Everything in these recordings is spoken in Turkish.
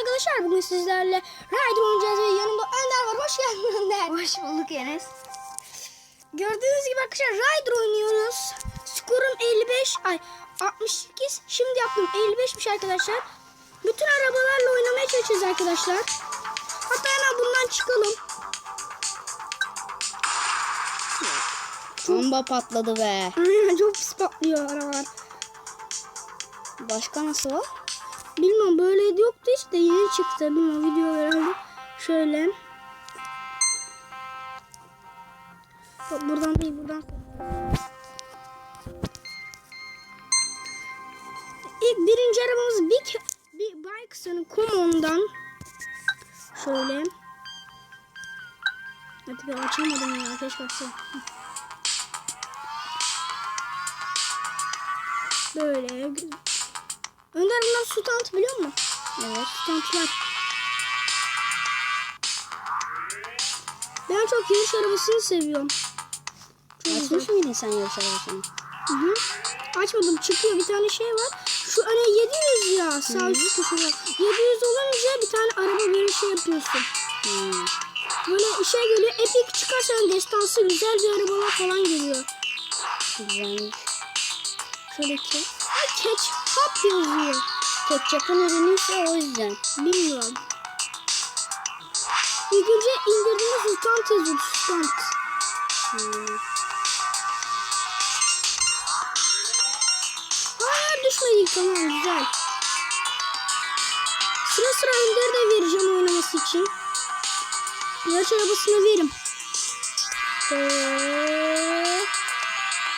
arkadaşlar. Bugün sizlerle Rider oynayacağız ve yanımda Önder var. Hoş geldin Önder. Hoş bulduk Enes. Gördüğünüz gibi arkadaşlar Rider oynuyoruz. Skorum 55, ay 68. Şimdi yaptım 55'miş arkadaşlar. Bütün arabalarla oynamaya çalışacağız arkadaşlar. Hatta hemen bundan çıkalım. Bomba patladı be. Aynen çok pis patlıyor arabalar. Başka nasıl var? Bilmiyorum böyleydi yoktu işte yeni çıktı. Bilmiyorum video herhalde. Şöyle. Yok, buradan değil buradan. İlk birinci arabamız Big, Big Bikes'ın Common'dan. Şöyle. Hadi ben açamadım ya. Keşke açsaydım. Böyle. Önder bunlar stunt biliyor musun? Evet. Stuntlar. Ben çok yarış arabasını seviyorum. Çok. Açmış mıydın sen yarış arabasını? Hı hı. Açmadım çıkıyor bir tane şey var. Şu öne 700 ya sağ üst köşede. 700 olunca bir tane araba böyle şey yapıyorsun. Hmm. Böyle şey geliyor. Epic çıkarsa yani destansı güzel bir arabalar falan geliyor. Güzelmiş. Şöyle ki. Ay hop yazıyor. Ketçapın ürünüyse o yüzden. Bilmiyorum. İlk önce indirdiğimiz stunt yazıyor. Stunt. Hmm. Hayır düşmedik tamam güzel. Sıra sıra Önder'e de vereceğim oynaması için. Yarış arabasını verim. Ee,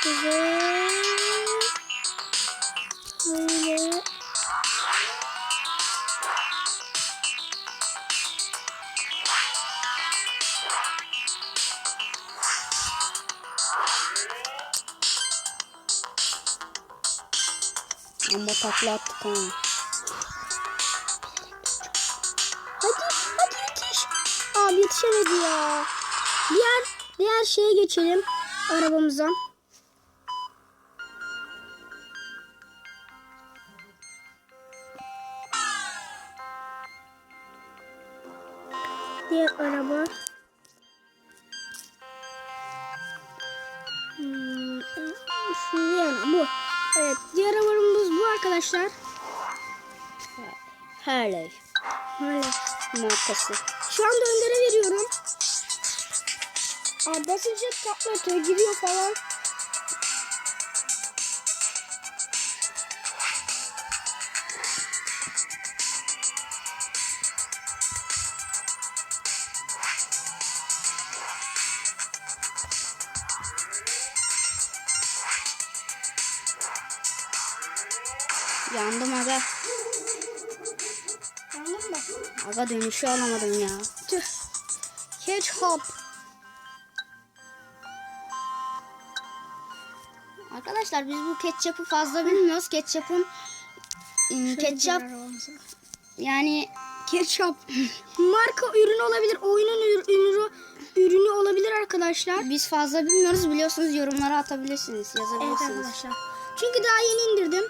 güzel. Böyle. Bomba patlattık ha. Hadi hadi yetiş. Abi yetişemedi ya. Diğer diğer şeye geçelim arabamıza. Araba. Hmm, şu yana bu. Evet diğer arabamız bu arkadaşlar. Harley Böyle. markası. Şu anda Önder'e veriyorum. Aa, basınca patlatıyor, gidiyor falan. Yandım aga. Anladın mı? Aga dönüşü alamadım ya. Tüh. Hedgehog. Arkadaşlar biz bu ketçapı fazla bilmiyoruz. Ketçapın ım, ketçap yani Ketchup. Marka ürünü olabilir, oyunun ür- ürünü, ürünü olabilir arkadaşlar. biz fazla bilmiyoruz. Biliyorsunuz yorumlara atabilirsiniz. Evet Yazabilirsiniz. arkadaşlar. Çünkü daha yeni indirdim.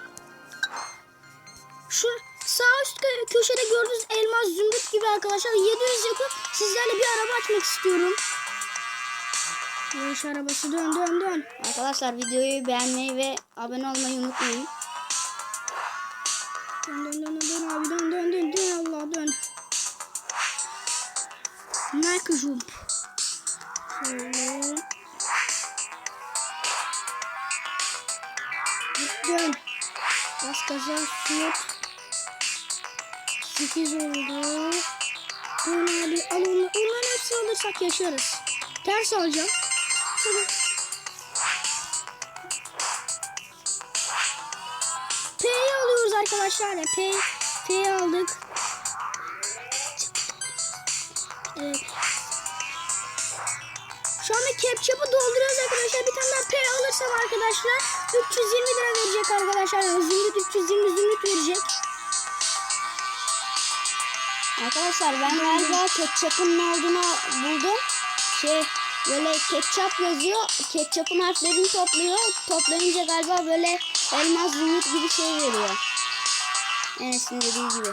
Şu sağ üst kö- köşede gördüğünüz elmas zümrüt gibi arkadaşlar 700 yapıp sizlerle bir araba açmak istiyorum. Yarış arabası dön dön dön. Arkadaşlar videoyu beğenmeyi ve abone olmayı unutmayın. Dön dön dön dön abi dön dön dön dön Allah dön. Nike jump. Şöyle. Dön. Bas gaza. 8 oldu. Dön abi al onu. Onların hepsini alırsak yaşarız. Ters alacağım. P'yi alıyoruz arkadaşlar. P, P'yi aldık. Evet. Şu anda ketçapı dolduruyoruz arkadaşlar. Bir tane daha P alırsam arkadaşlar 320 lira verecek arkadaşlar. Zümrüt 320 zümrüt verecek. Arkadaşlar ben galiba ketçapın ne olduğunu buldum. Şey böyle ketçap yazıyor. Ketçapın harflerini topluyor. Toplayınca galiba böyle elmas zümrüt gibi şey veriyor. Enes'in dediği gibi.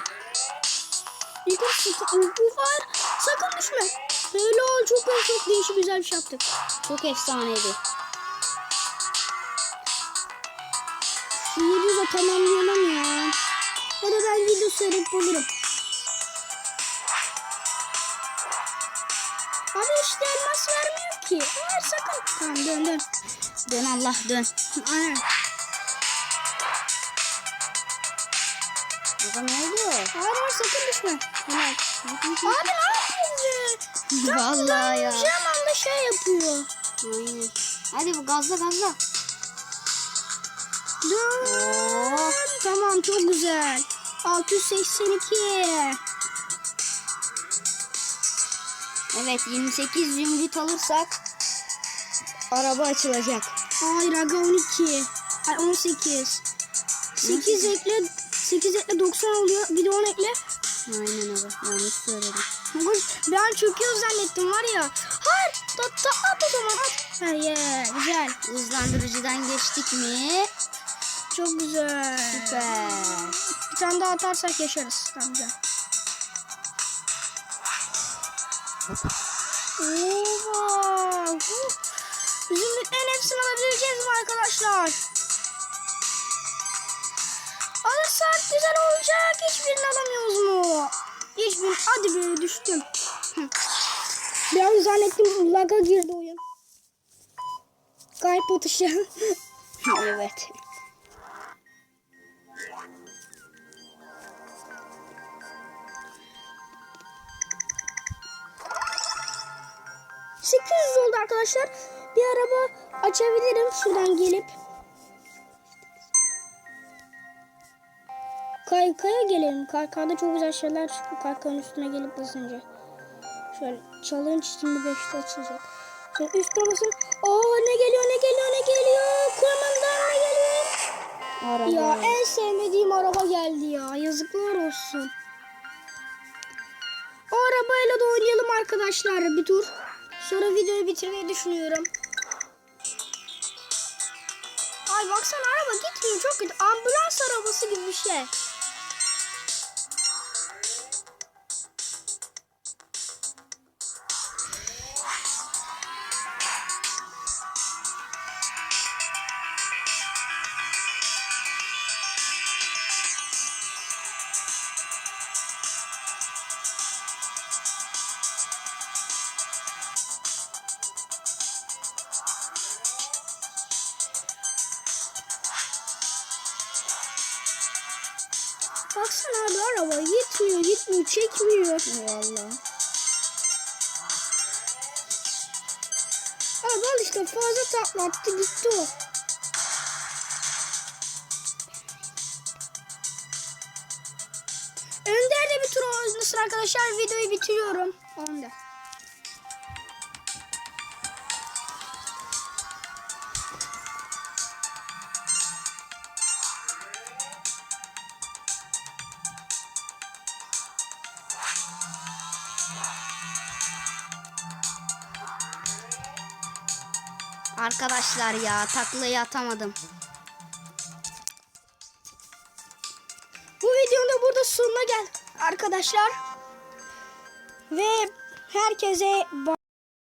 Yukarı bu var. Sakın düşme. Helal çok çok çok değişik güzel bir şey yaptık. Çok efsaneydi. Şu 700'e tamamlayamam ya. Ya da ben video seyredip bulurum. İşte elmas vermiyor ki. Ver sakın. Tamam dön dön. Dön Allah dön. Aynen. Aga ne oldu? Hayır hayır sakın düşme. Helal. Abi ne yapıyorsun? Vallahi ya. Düşeceğim anda şey yapıyor. Aynen. Hadi bu gazla gazla. Dön. Oo. Tamam çok güzel. 682. Evet 28 zümrüt alırsak araba açılacak. Hayır aga 12. Ay 18. 8 ekle 8 ekle 90 oluyor. Bir de 10 ekle. Aynen abi yanlış söyledim. Ben çöküyor zannettim var ya. Hayır. Da, at o zaman at. Ha, yeah, güzel. Hızlandırıcıdan geçtik mi? Çok güzel. Süper. Bir tane daha atarsak yaşarız. Tamam güzel. Oha. Zümrütlerin hepsini alabileceğiz mi arkadaşlar? Alırsak güzel olacak. Hiçbirini alamıyoruz mu? Hiçbir. Hadi be düştüm. Bir an zannettim laga girdi oyun. Kalp atışı. evet. ...800 oldu arkadaşlar. Bir araba açabilirim şuradan gelip. Kaykaya gelelim. Kaykada çok güzel şeyler çıkıyor. Kaykanın üstüne gelip basınca. Şöyle challenge şimdi 5'te açılacak. Şöyle üstüne basın. Oo ne geliyor ne geliyor ne geliyor. Kumandan ne geliyor? Araba. Ya en sevmediğim araba geldi ya. Yazıklar olsun. O arabayla da oynayalım arkadaşlar bir tur. Sonra videoyu bitirmeyi düşünüyorum. Ay baksana araba gitmiyor çok kötü. Ambulans arabası gibi bir şey. Baksana abi araba gitmiyor gitmiyor çekmiyor. Valla. Abi al işte fazla taklattı gitti o. Önder de bir tur oynasın arkadaşlar. Videoyu bitiriyorum. Önder. Arkadaşlar ya taklayı atamadım. Bu videonun da burada sonuna gel arkadaşlar. Ve herkese